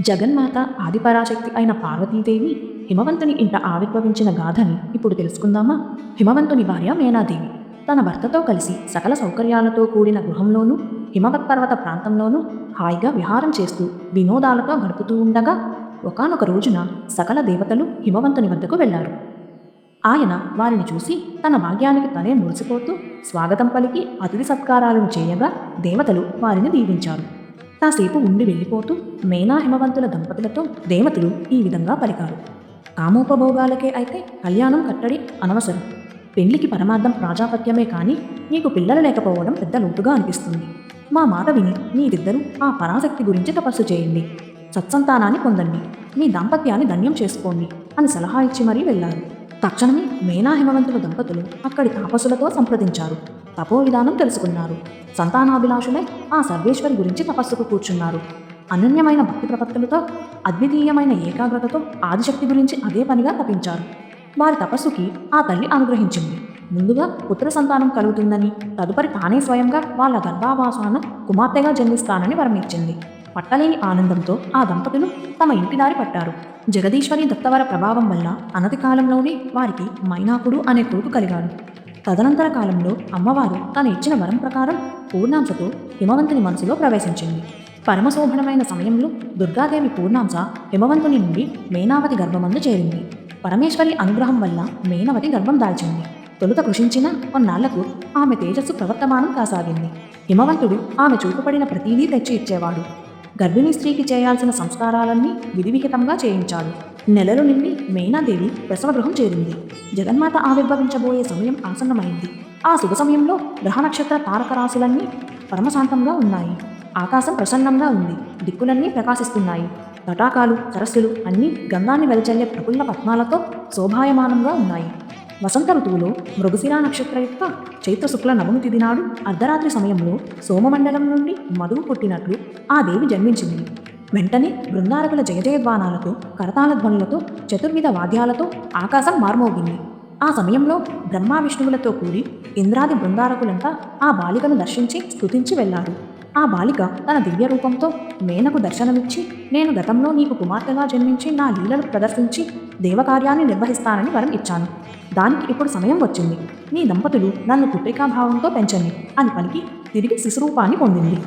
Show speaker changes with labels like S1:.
S1: జగన్మాత ఆదిపరాశక్తి అయిన పార్వతీదేవి హిమవంతుని ఇంట ఆవిర్భవించిన గాథని ఇప్పుడు తెలుసుకుందామా? హిమవంతుని భార్య మేనాదేవి. తన భర్తతో కలిసి సకల సౌకర్యాలతో కూడిన గృహంలోనూ హిమవత్ పర్వత ప్రాంతంలోనూ హాయిగా విహారం చేస్తూ వినోదాలతో గడుపుతూ ఉండగా ఒకానొక రోజున సకల దేవతలు హిమవంతుని వద్దకు వెళ్ళారు ఆయన వారిని చూసి తన భాగ్యానికి తనే మురిసిపోతూ స్వాగతం పలికి అతిథి సత్కారాలను చేయగా దేవతలు వారిని దీవించారు. కాసేపు ఉండి వెళ్ళిపోతూ మేనా హిమవంతుల దంపతులతో దేవతలు ఈ విధంగా పలికారు. కామోపభోగాలకే అయితే కళ్యాణం కట్టడి అనవసరం. పెళ్ళికి పరమార్థం ప్రాజాపత్యమే కానీ నీకు పిల్లలు లేకపోవడం పెద్ద లోటుగా అనిపిస్తుంది. మా మాట విని మీరిద్దరూ ఆ పరాశక్తి గురించి తపస్సు చేయండి. సత్సంతానాన్ని పొందండి. మీ దాంపత్యాన్ని ధన్యం చేసుకోండి అని సలహా ఇచ్చి మరీ వెళ్ళారు. తక్షణమే మేనా హిమవంతుల దంపతులు అక్కడి తాపసులతో సంప్రదించారు. తపో విధానం తెలుసుకున్నారు. సంతానాభిలాషులై ఆ సర్వేశ్వరి గురించి తపస్సుకు కూర్చున్నారు. అనన్యమైన భక్తి ప్రపత్తులతో అద్వితీయమైన ఏకాగ్రతతో ఆదిశక్తి గురించి అదే పనిగా తపించారు. వారి తపస్సుకి ఆ తల్లి అనుగ్రహించింది. ముందుగా పుత్ర సంతానం కలుగుతుందని తదుపరి తానే స్వయంగా వాళ్ళ గర్భావాసాన కుమార్తెగా జన్మిస్తానని వరమిచ్చింది. పట్టలేని ఆనందంతో ఆ దంపతులు తమ ఇంటి దారి పట్టారు. జగదీశ్వరి దత్తవర ప్రభావం వల్ల అనతి కాలంలోనే వారికి మైనాకుడు అనే కొడుకు కలిగాడు. తదనంతర కాలంలో అమ్మవారు తను ఇచ్చిన వరం ప్రకారం పూర్ణాంశతో హిమవంతుని మనసులో ప్రవేశించింది. పరమశోభనమైన సమయంలో దుర్గాదేవి పూర్ణాంశ హిమవంతుని నుండి మేనావతి గర్భమందు చేరింది. పరమేశ్వరి అనుగ్రహం వల్ల మేనవతి గర్భం దాల్చింది. తొలుత కృషించిన కొన్నాళ్ళకు ఆమె తేజస్సు ప్రవర్తమానం కాసాగింది. హిమవంతుడు ఆమె చూపబడిన ప్రతీదీ తెచ్చి ఇచ్చేవాడు. గర్భిణీ స్త్రీకి చేయాల్సిన సంస్కారాలన్నీ విధివిహితంగా చేయించాడు నెలలు నిండి మేనాదేవి ప్రసవగృహం చేరింది. జగన్మాత ఆవిర్భవించబోయే సమయం ఆసన్నమైంది. ఆ శుభ సమయంలో గ్రహ నక్షత్ర తారక రాశులన్నీ పరమశాంతంగా ఉన్నాయి. ఆకాశం ప్రసన్నంగా ఉంది. దిక్కులన్నీ ప్రకాశిస్తున్నాయి. తటాకాలు సరస్సులు అన్నీ గంధాన్ని వెలచల్లే ప్రఫుల్ల పద్మాలతో శోభాయమానంగా ఉన్నాయి. వసంత ఋతువులో మృగశిరా నక్షత్ర యొక్క చైత్ర శుక్ల నవమి తిథి నాడు అర్ధరాత్రి సమయంలో సోమమండలం నుండి మధువు పుట్టినట్లు ఆ దేవి జన్మించింది. వెంటనే బృందారకుల జయజయధ్వానాలతో కరతాళ ధ్వనులతో చతుర్విధ వాద్యాలతో ఆకాశం మార్మోగింది. ఆ సమయంలో బ్రహ్మ విష్ణువులతో కూడి ఇంద్రాది బృందారకులంతా ఆ బాలికను దర్శించి స్తుతించి వెళ్ళారు ఆ బాలిక తన దివ్య రూపంతో మేనకు దర్శనమిచ్చి నేను గతంలో నీకు కుమార్తెగా జన్మించి నా లీలలు ప్రదర్శించి దేవకార్యాన్ని నిర్వహిస్తానని వరం ఇచ్చాను. దానికి ఇప్పుడు సమయం వచ్చింది. నీ దంపతులు నన్ను పుట్టికాభావంతో పెంచండి. అని పలికి తిరిగి శిశురూపాన్ని పొందింది.